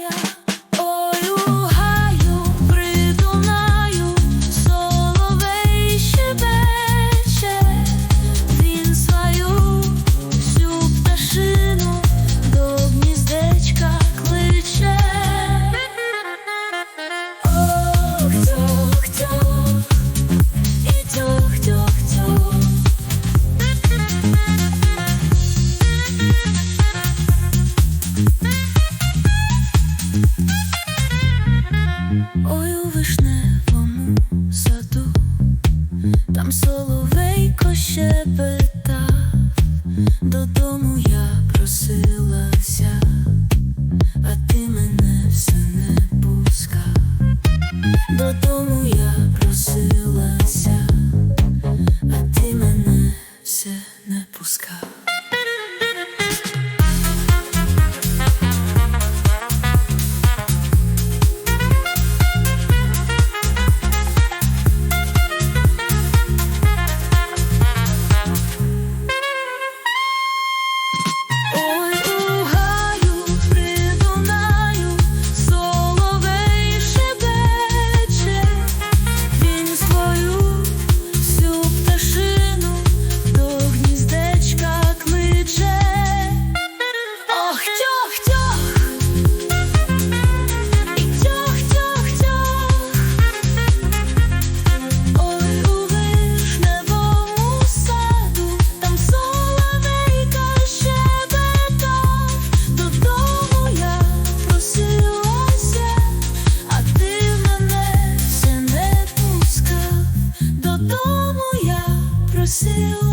yeah. Щебетав, додому я просилася, seu